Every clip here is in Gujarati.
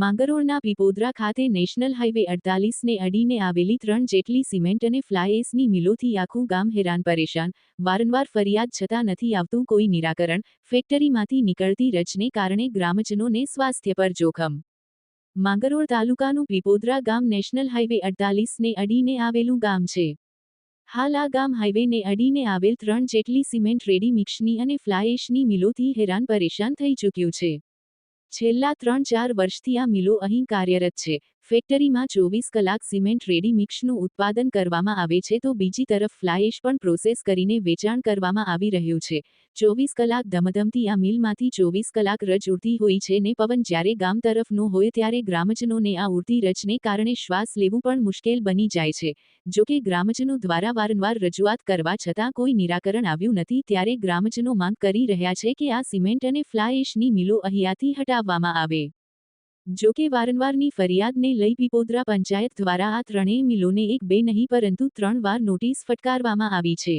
માંગરોળના પીપોદરા ખાતે નેશનલ હાઇવે અડતાલીસને અડીને આવેલી ત્રણ જેટલી સિમેન્ટ અને ફ્લાયએસની મિલોથી આખું ગામ હેરાન પરેશાન. વારંવાર ફરિયાદ છતાં નથી આવતું કોઈ નિરાકરણ. ફેક્ટરીમાંથી નીકળતી રજને કારણે ગ્રામજનોને સ્વાસ્થ્ય પર જોખમ. માંગરોળ તાલુકાનું પીપોદરા ગામ નેશનલ હાઇવે અડતાલીસને અડીને આવેલું ગામ છે. હાલ આ ગામ હાઇવેને અડીને આવેલ ત્રણ જેટલી સિમેન્ટ રેડી મિક્સની અને ફ્લાયએશની મિલોથી હેરાન પરેશાન થઈ ચૂક્યું છે. છેલ્લા ત્રણ ચાર વર્ષથી આ મિલો અહીં કાર્યરત છે. ફેક્ટરીમાં ચોવીસ કલાક સિમેન્ટ રેડી મિક્સનું ઉત્પાદન કરવામાં આવે છે તો બીજી તરફ ફ્લાયએશ પણ પ્રોસેસ કરીને વેચાણ કરવામાં આવી રહ્યું છે. ચોવીસ કલાક ધમધમતી આ મિલમાંથી ચોવીસ કલાક રજ ઉડતી હોય છે ને પવન જ્યારે ગામ તરફનો હોય ત્યારે ગ્રામજનોને આ ઉડતી રજને કારણે શ્વાસ લેવું પણ મુશ્કેલ બની જાય છે. જો કે ગ્રામજનો દ્વારા વારંવાર રજૂઆત કરવા છતાં કોઈ નિરાકરણ આવ્યું નથી ત્યારે ગ્રામજનો માંગ કરી રહ્યા છે કે આ સિમેન્ટ અને ફ્લાયેશની મિલો અહીંયાથી હટાવવામાં આવે. જો કે વારંવારની ફરિયાદને લઈ પીપોદરા પંચાયત દ્વારા આ ત્રણેય મિલોને એક બે નહીં પરંતુ ત્રણ વાર નોટિસ ફટકારવામાં આવી છે.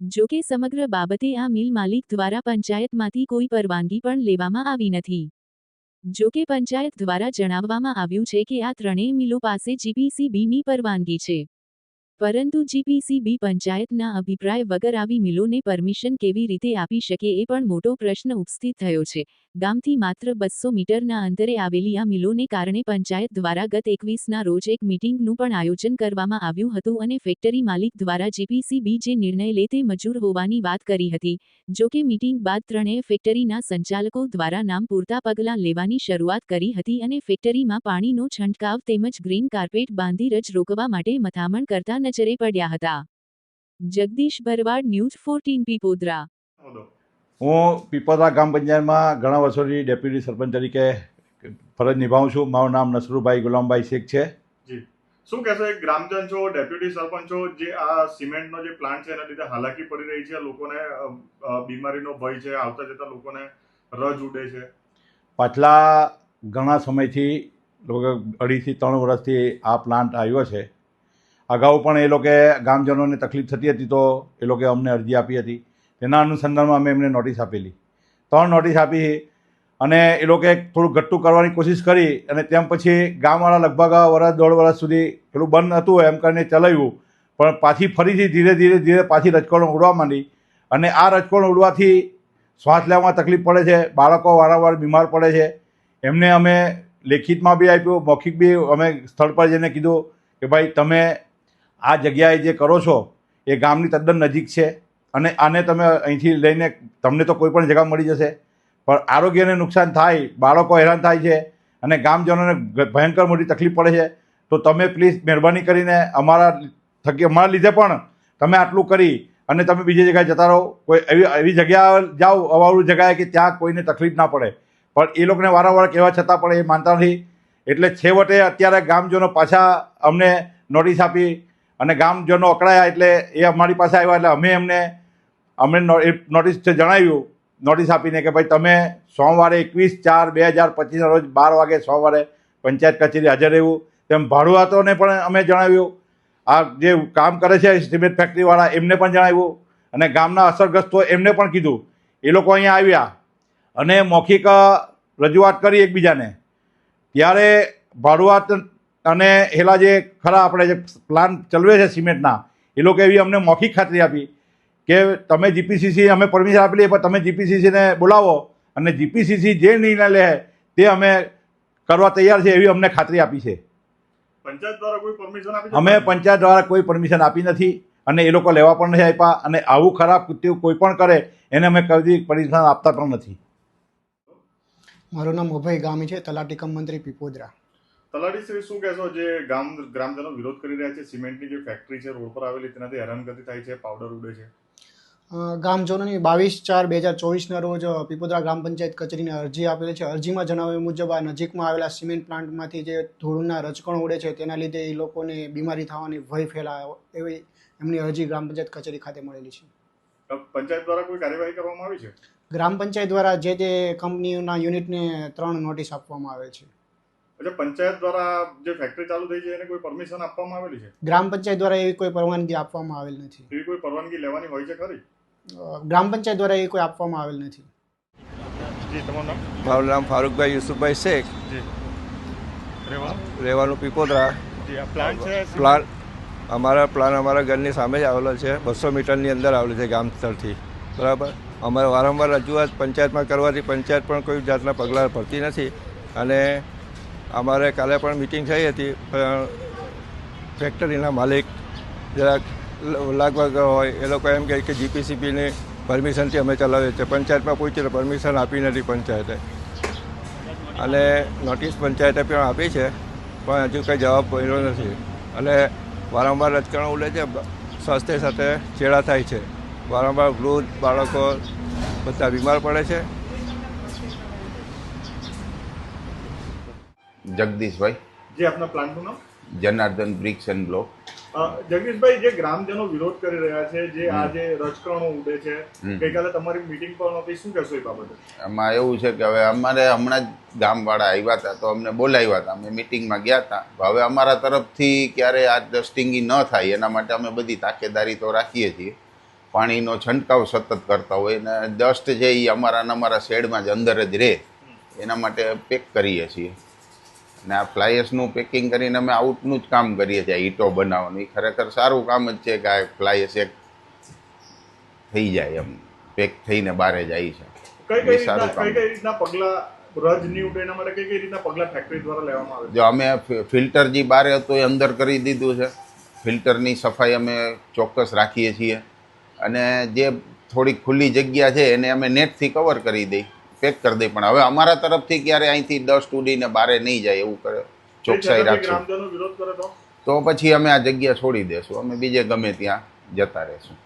જો કે સમગ્ર બાબતે આ મિલ માલિક દ્વારા પંચાયતમાંથી કોઈ પરવાનગી પણ લેવામાં આવી નથી. જો કે પંચાયત દ્વારા જણાવવામાં આવ્યું છે કે આ ત્રણેય મિલો પાસે જીપીસીબીની પરવાનગી છે. પરંતુ જીપીસીબી પંચાયતના અભિપ્રાય વગર આવી મિલોને પરમિશન કેવી રીતે આપી શકે એ પણ મોટો પ્રશ્ન ઉપસ્થિત થયો છે. ગામથી માત્ર બસો મીટરના અંતરે આવેલી આ મિલોને કારણે પંચાયત દ્વારા ગત એકવીસના રોજ એક મીટિંગનું પણ આયોજન કરવામાં આવ્યું હતું અને ફેક્ટરી માલિક દ્વારા જીપીસીબી જે નિર્ણય લે તે મજૂર હોવાની વાત કરી હતી. જો કે મીટિંગ બાદ ત્રણેય ફેક્ટરીના સંચાલકો દ્વારા નામ પૂરતા પગલાં લેવાની શરૂઆત કરી હતી અને ફેક્ટરીમાં પાણીનો છંટકાવ તેમજ ગ્રીન કાર્પેટ બાંધી રજ રોકવા માટે મથામણ કરતા નજરે પડ્યા હતા. Jagdish Bharwad news fourteen Pipodara. હું પીપોદરા ગ્રામ પંચાયતમાં ઘણા વર્ષોથી ડેપ્યુટી સરપંચ તરીકે ફરજ નિભાવું છું. મારું નામ નસરુભાઈ ગુલામભાઈ શેખ છે. શું કહેશો એક ગ્રામજન છો ડેપ્યુટી સરપંચ છો જે આ સિમેન્ટનો જે પ્લાન્ટ છે એના લીધે હાલાકી પડી રહી છે લોકોને બીમારીનો ભય છે આવતા જતા લોકોને રજ ઉડે છે? પાછલા ઘણા સમયથી લગભગ અઢીથી ત્રણ વર્ષથી આ પ્લાન્ટ આવ્યો છે. અગાઉ પણ એ લોકોએ ગામજનોને તકલીફ થતી હતી તો એ લોકોએ અમને અરજી આપી હતી. તેના અનુસંધાનમાં અમે એમને નોટિસ આપેલી. ત્રણ નોટિસ આપી અને એ લોકોએ થોડું ઘટ્ટું કરવાની કોશિશ કરી અને તેમ પછી ગામવાળા લગભગ વર્ષ દોઢ વર્ષ સુધી પેલું બંધ હતું એમ કરીને ચલાવ્યું. પણ પાછી ફરીથી ધીરે ધીરે ધીરે પાછી રજકણો ઉડવા માંડી અને આ રજકણો ઉડવાથી શ્વાસ લેવામાં તકલીફ પડે છે, બાળકો વારંવાર બીમાર પડે છે. એમને અમે લેખિતમાં બી આપ્યું, મૌખિક બી અમે સ્થળ પર જઈને કીધું કે ભાઈ તમે આ જગ્યાએ જે કરો છો, એ ગામની તદ્દન નજીક છે અને આને તમે અહીંથી લઈને તમને તો કોઈ પણ જગ્યા મળી જશે. પણ આરોગ્યને નુકસાન થાય, બાળકો હેરાન થાય છે અને ગામજનોને ભયંકર મોટી તકલીફ પડે છે, તો તમે પ્લીઝ મહેરબાની કરીને અમારા થકી, અમારા લીધે પણ તમે આટલું કરી અને તમે બીજી જગ્યાએ જતા રહો. કોઈ એવી એવી જગ્યા જાઓ, અવારું જગ્યાએ કે ત્યાં કોઈને તકલીફ ના પડે. પણ એ લોકોને વારંવાર કહેવા છતાં પણ એ માનતા નથી. એટલે છેવટે અત્યારે ગામજનો પાછા અમને નોટિસ આપી અને ગામજનો અકળાયા એટલે એ અમારી પાસે આવ્યા એટલે અમે એમને એ નોટિસ જણાવ્યું નોટિસ આપીને કે ભાઈ તમે સોમવારે એકવીસ ચાર બે હજાર પચીસના રોજ બાર વાગે સોમવારે પંચાયત કચેરી હાજર રહેવું. તેમ ભાડુઆતોને પણ અમે જણાવ્યું. આ જે કામ કરે છે સિમેન્ટ ફેક્ટરીવાળા એમને પણ જણાવ્યું અને ગામના અસરગ્રસ્તો એમને પણ કીધું. એ લોકો અહીંયા આવ્યા અને મૌખિક રજૂઆત કરી એકબીજાને. ત્યારે ભાડુઆત અને એલા જે ખરા આપણે જે પ્લાન ચલવે છે સિમેન્ટના એ લોકો એવી અમને મૌખિક ખાતરી આપી કે તમે જીપીસીસી અમે પરમિશન આપેલી પણ તમે જીપીસીસીને બોલાવો અને જીપીસીસી જે નિર્ણય લે તે અમે કરવા તૈયાર છે એવી અમને ખાતરી આપી છે. પંચાયત દ્વારા કોઈ પરમિશન આપી અમે પંચાયત દ્વારા કોઈ પરમિશન આપી નથી અને એ લોકો લેવા પણ નથી આપ્યા અને આવું ખરાબ કૃત્યુ કોઈ પણ કરે એને અમે કદી પરમિશન આપતા પણ નથી. મારું નામ અભય ગામી છે તલાટી કમ મંત્રી પીપોદરા. તલાટી શ્રી શું કહેશો? જે ગામ ગ્રામજનો વિરોધ કરી રહ્યા છે સિમેન્ટની જે ફેક્ટરી છે રોડ પર આવેલી તેનાથી હેરાનગતિ થાય છે પાવડર ઉડે છે. ગામજનોની બાવીસ ચાર બે હજાર ચોવીસના રોજ પીપોદરા ગ્રામ પંચાયત કચેરીને અરજી આપેલી છે. અરજીમાં જણાવ્યા મુજબ આ નજીકમાં આવેલા સિમેન્ટ પ્લાન્ટમાંથી જે ધૂળના રજકણો ઉડે છે તેના લીધે એ લોકોને બીમારી થવાની ભય ફેલાયો એવી એમની અરજી ગ્રામ પંચાયત કચેરી ખાતે મળેલી છે. પંચાયત દ્વારા કોઈ કાર્યવાહી કરવામાં આવી છે? ગ્રામ પંચાયત દ્વારા જે તે કંપનીના યુનિટને ત્રણ નોટિસ આપવામાં આવે છે. એટલે પંચાયત દ્વારા જે ફેક્ટરી ચાલુ થઈ છે એને કોઈ પરમિશન આપવામાં આવેલી છે? ગ્રામ પંચાયત દ્વારા એવી કોઈ પરવાનગી આપવામાં આવેલ નથી. એવી કોઈ પરવાનગી લેવાની હોય છે ખરી? ગ્રામ પંચાયત દ્વારા એ કોઈ આપવામાં આવેલ નથી. જી તમારું નામ? મારું નામ ફારૂકભાઈ યુસુફભાઈ શેખ. જી. રહેવાનું? પીપોદરા. જે છે? પ્લાન અમારા પ્લાન અમારા ઘરની સામે જ આવેલો છે. બસો મીટરની અંદર આવેલો છે ગામ સ્થળથી. બરાબર? અમારે વારંવાર રજૂઆત પંચાયતમાં કરવાથી પંચાયત પણ કોઈ જાતના પગલાં ભરતી નથી. અને અમારે કાલે પણ મિટિંગ થઈ હતી પણ ફેક્ટરીના માલિક જરાક લાગવાગ હોય, એ લોકો એમ કહે કે જીપીસીપીની પરમિશનથી અમે ચલાવીએ છીએ. પંચાયતમાં પૂછી તો પરમિશન આપી નથી પંચાયતે. અને નોટિસ પંચાયતે પણ આપી છે, પણ હજુ કંઈ જવાબ મળ્યો નથી. અને વારંવાર રજકણો ઉડે છે સ્વાસ્થ્ય સાથે ચેડા થાય છે. વારંવાર વૃદ્ધ બાળકો બધા બીમાર પડે છે. જગદીશભાઈ. જે આપના પ્લાન્ટનું નામ? Janardan bricks and block. જગદીશભાઈ જે ગ્રામજનો વિરોધ કરી રહ્યા છે જે આજે રજકણો ઉડે છે. ગઈકાલે તમારી મીટિંગ પણ હતી. શું કહેશો એ બાબતે? એમાં એવું છે કે હવે અમારે હમણાં જ ગામવાળા આવ્યા હતા તો અમને બોલાવ્યા હતા. અમે મિટિંગમાં ગયા હતા. હવે અમારા તરફથી ક્યારે આ ડસ્ટિંગી ન થાય એના માટે અમે બધી તાકેદારી તો રાખીએ છીએ. પાણીનો છંટકાવ સતત કરતા હોય અને ડસ્ટ જે એ અમારા અમારા શેડમાં જ અંદર જ રહે. એના માટે પેક કરીએ છીએ. અને આ ફ્લાયર્સનું પેકિંગ કરીને અમે આઉટનું જ કામ કરીએ છીએ ઈંટો બનાવવાનું. એ ખરેખર સારું કામ જ છે કે આ ફ્લાયર્સ એક થઈ જાય એમ પેક થઈને બહાર જાય છે. કઈ કઈ સારું કઈ કામ. કઈ રીતના પગલા રજ નહીં ઉડે એના માટે કઈ કઈ રીતના પગલા ફેક્ટરી દ્વારા લેવામાં આવે જો અમે ફિલ્ટર જે બહાર હતું એ અંદર કરી દીધું છે. ફિલ્ટરની સફાઈ અમે ચોક્કસ રાખીએ છીએ. અને જે થોડીક ખુલ્લી જગ્યા છે એને અમે નેટથી કવર કરી દઈ. પેક કરી દઈ પણ હવે અમારા તરફથી ક્યારે અહીંથી દસ ઉડીને બારે નહીં જાય એવું કરે. ચોકસાઈ રાખશું. તો પછી અમે આ જગ્યા છોડી દેશું. અમે બીજે ગમે ત્યાં જતા રહેશું.